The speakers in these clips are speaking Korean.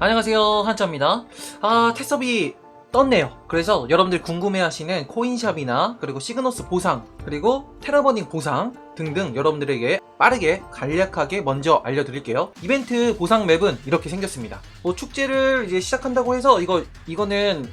안녕하세요 한자입니다. 아 테서비 떴네요. 그래서 여러분들 궁금해하시는 코인샵이나 그리고 시그너스 보상 그리고 테라버닝 보상 등등 여러분들에게 빠르게 간략하게 먼저 알려드릴게요. 이벤트 보상 맵은 이렇게 생겼습니다. 뭐 축제를 이제 시작한다고 해서 이거 이거는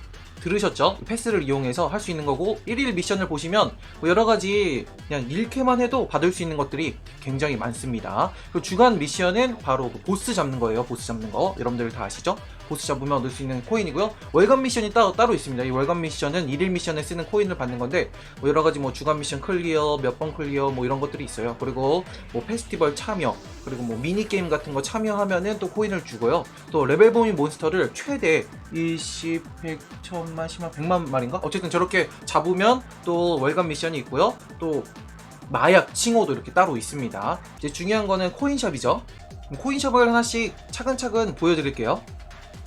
들으셨죠? 패스를 이용해서 할 수 있는 거고 1일 미션을 보시면 뭐 여러 가지 그냥 읽기만 해도 받을 수 있는 것들이 굉장히 많습니다. 그 주간 미션은 바로 그 보스 잡는 거예요. 보스 잡는 거 여러분들 다 아시죠? 보스 잡으면 얻을 수 있는 코인이고요. 월간 미션이 따로, 따로 있습니다. 이 월간 미션은 1일 미션에 쓰는 코인을 받는 건데 뭐 여러 가지 뭐 주간 미션 클리어, 몇 번 클리어 뭐 이런 것들이 있어요. 그리고 뭐 페스티벌 참여, 그리고 뭐 미니 게임 같은 거 참여하면은 또 코인을 주고요. 또 레벨 범위 몬스터를 최대 20, 100, 1000만, 10만, 100만 마리인가? 어쨌든 저렇게 잡으면 또 월간 미션이 있고요. 또 마약 칭호도 이렇게 따로 있습니다. 이제 중요한 거는 코인샵이죠. 코인샵을 하나씩 차근차근 보여드릴게요.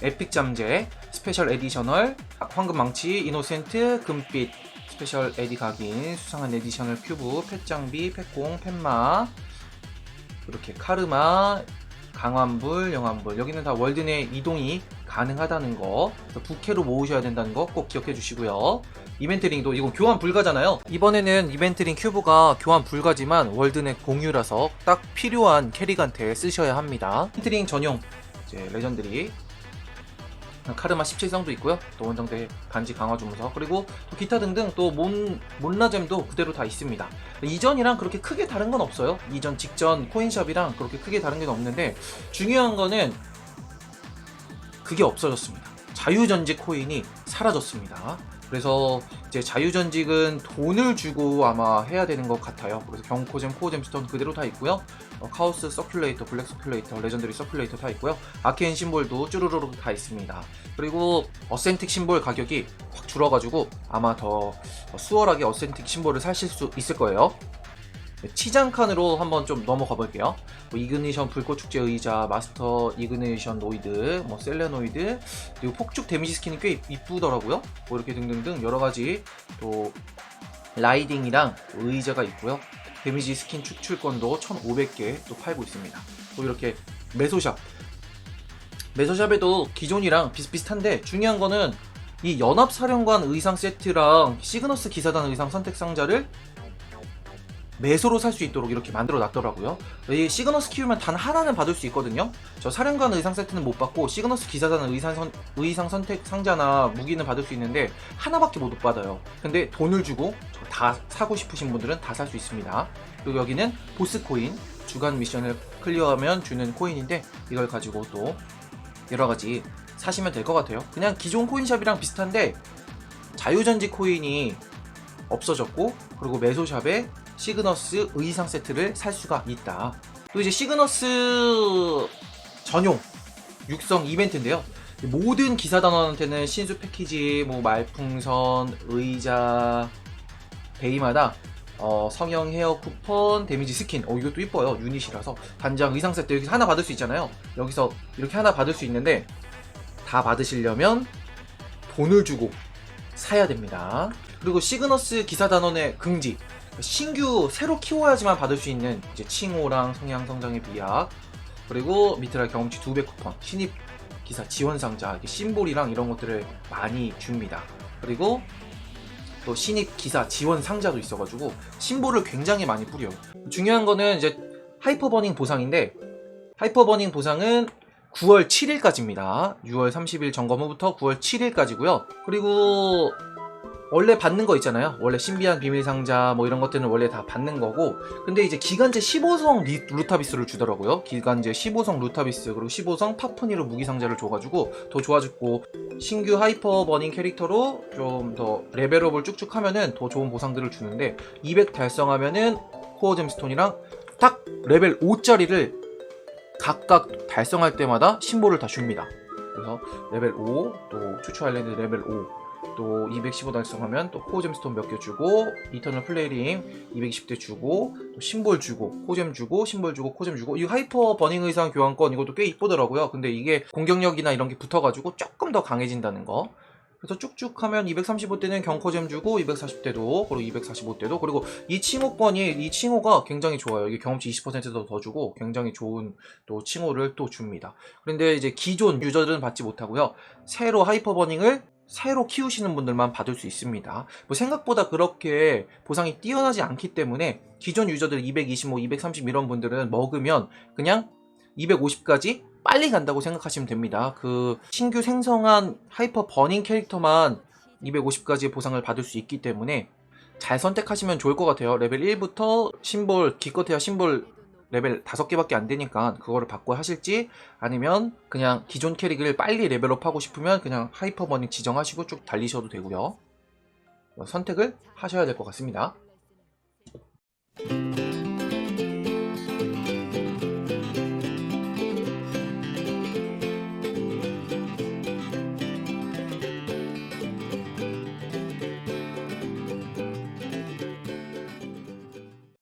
에픽 잠재, 스페셜 에디셔널, 황금 망치, 이노센트, 금빛, 스페셜 에디 각인, 수상한 에디셔널 큐브, 펫장비, 펫공, 펫마, 이렇게 카르마, 강환불, 영환불. 여기는 다 월드 내 이동이 가능하다는 거. 부캐로 모으셔야 된다는 거 꼭 기억해 주시고요. 이벤트 링도 이건 교환 불가잖아요. 이번에는 이벤트 링 큐브가 교환 불가지만 월드 내 공유라서 딱 필요한 캐릭한테 쓰셔야 합니다. 이벤트 링 전용. 이제 레전드리 카르마 17성도 있고요. 또 원정대 반지 강화 주문서 그리고 또 기타 등등 또 몬, 몬라잼도 그대로 다 있습니다. 이전이랑 그렇게 크게 다른 건 없어요. 이전 직전 코인샵이랑 그렇게 크게 다른 게 없는데 중요한 거는 그게 없어졌습니다. 자유전직 코인이 사라졌습니다. 그래서 이제 자유전직은 돈을 주고 아마 해야 되는 것 같아요. 그래서 경코잼, 코어잼 스톤 그대로 다 있고요. 어, 카오스 서큘레이터, 블랙 서큘레이터, 레전더리 서큘레이터 다 있고요. 아케인 심볼도 쭈루루루 다 있습니다. 그리고 어센틱 심볼 가격이 확 줄어가지고 아마 더 수월하게 어센틱 심볼을 사실 수 있을 거예요. 네, 치장칸으로 한번 좀 넘어가 볼게요. 뭐 이그니션 불꽃축제 의자, 마스터 이그니션 노이드, 뭐 셀레노이드, 그리고 폭죽 데미지 스킨이 꽤 이쁘더라고요. 뭐 이렇게 등등등 여러 가지 또 라이딩이랑 의자가 있고요. 데미지 스킨 추출권도 1,500개 또 팔고 있습니다. 또 이렇게 메소샵. 메소샵에도 기존이랑 비슷비슷한데 중요한 거는 이 연합사령관 의상 세트랑 시그너스 기사단 의상 선택 상자를 매소로 살 수 있도록 이렇게 만들어 놨더라고요. 이 시그너스 키우면 단 하나는 받을 수 있거든요. 저 사령관 의상 세트는 못 받고 시그너스 기사단 의상, 선, 의상 선택 상자나 무기는 받을 수 있는데 하나밖에 못 받아요. 근데 돈을 주고 저다 사고 싶으신 분들은 다 살 수 있습니다. 그리고 여기는 보스 코인 주간 미션을 클리어하면 주는 코인인데 이걸 가지고 또 여러 가지 사시면 될 것 같아요. 그냥 기존 코인샵이랑 비슷한데 자유전지 코인이 없어졌고 그리고 메소샵에 시그너스 의상 세트를 살 수가 있다. 또 이제 시그너스 전용 육성 이벤트인데요. 모든 기사단원한테는 신수 패키지, 뭐 말풍선, 의자, 데이마다 어, 성형 헤어 쿠폰, 데미지 스킨. 어, 이것도 이뻐요. 유닛이라서. 단장 의상 세트 여기서 하나 받을 수 있잖아요. 여기서 이렇게 하나 받을 수 있는데 다 받으시려면 돈을 주고 사야 됩니다. 그리고 시그너스 기사단원의 긍지. 신규 새로 키워야지만 받을 수 있는 이제 칭호랑 성향 성장의 비약 그리고 미트랄 경험치 2배 쿠폰 신입 기사 지원 상자 심볼이랑 이런 것들을 많이 줍니다. 그리고 또 신입 기사 지원 상자도 있어가지고 심볼을 굉장히 많이 뿌려요. 중요한 거는 이제 하이퍼 버닝 보상인데 하이퍼 버닝 보상은 9월 7일까지입니다. 6월 30일 점검 후부터 9월 7일까지고요. 그리고 원래 받는 거 있잖아요. 원래 신비한 비밀 상자 뭐 이런 것들은 원래 다 받는 거고. 근데 이제 기간제 15성 리, 루타비스를 주더라고요. 기간제 15성 루타비스 그리고 15성 파프니로 무기 상자를 줘가지고 더 좋아졌고 신규 하이퍼 버닝 캐릭터로 좀 더 레벨업을 쭉쭉 하면은 더 좋은 보상들을 주는데 200 달성하면은 코어 잼스톤이랑 딱 레벨 5짜리를 각각 달성할 때마다 심볼을 다 줍니다. 그래서 레벨 5, 또 추추 아일랜드 레벨 5, 또 215 달성하면 또 코어잼 스톤 몇 개 주고 이터널 플레이링 220대 주고 또 심볼 주고 코잼 주고 심볼 주고 코잼 주고 이 하이퍼 버닝 의상 교환권 이것도 꽤 이쁘더라고요 근데 이게 공격력이나 이런 게 붙어가지고 조금 더 강해진다는 거 그래서 쭉쭉 하면 235대는 경코잼 주고 240대도 그리고 245대도 그리고 이 칭호권이 이 칭호가 굉장히 좋아요. 이게 경험치 20%더 더 주고 굉장히 좋은 또 칭호를 또 줍니다. 그런데 이제 기존 유저들은 받지 못하고요. 새로 하이퍼버닝을 새로 키우시는 분들만 받을 수 있습니다. 뭐 생각보다 그렇게 보상이 뛰어나지 않기 때문에 기존 유저들 225, 230 이런 분들은 먹으면 그냥 250까지 빨리 간다고 생각하시면 됩니다. 그 신규 생성한 하이퍼 버닝 캐릭터만 250까지의 보상을 받을 수 있기 때문에 잘 선택하시면 좋을 것 같아요. 레벨 1부터 심볼, 기껏해야 심볼 레벨 5개밖에 안 되니까 그거를 바꿔 하실지 아니면 그냥 기존 캐릭을 빨리 레벨업 하고 싶으면 그냥 하이퍼 버닝 지정하시고 쭉 달리셔도 되고요. 선택을 하셔야 될 것 같습니다.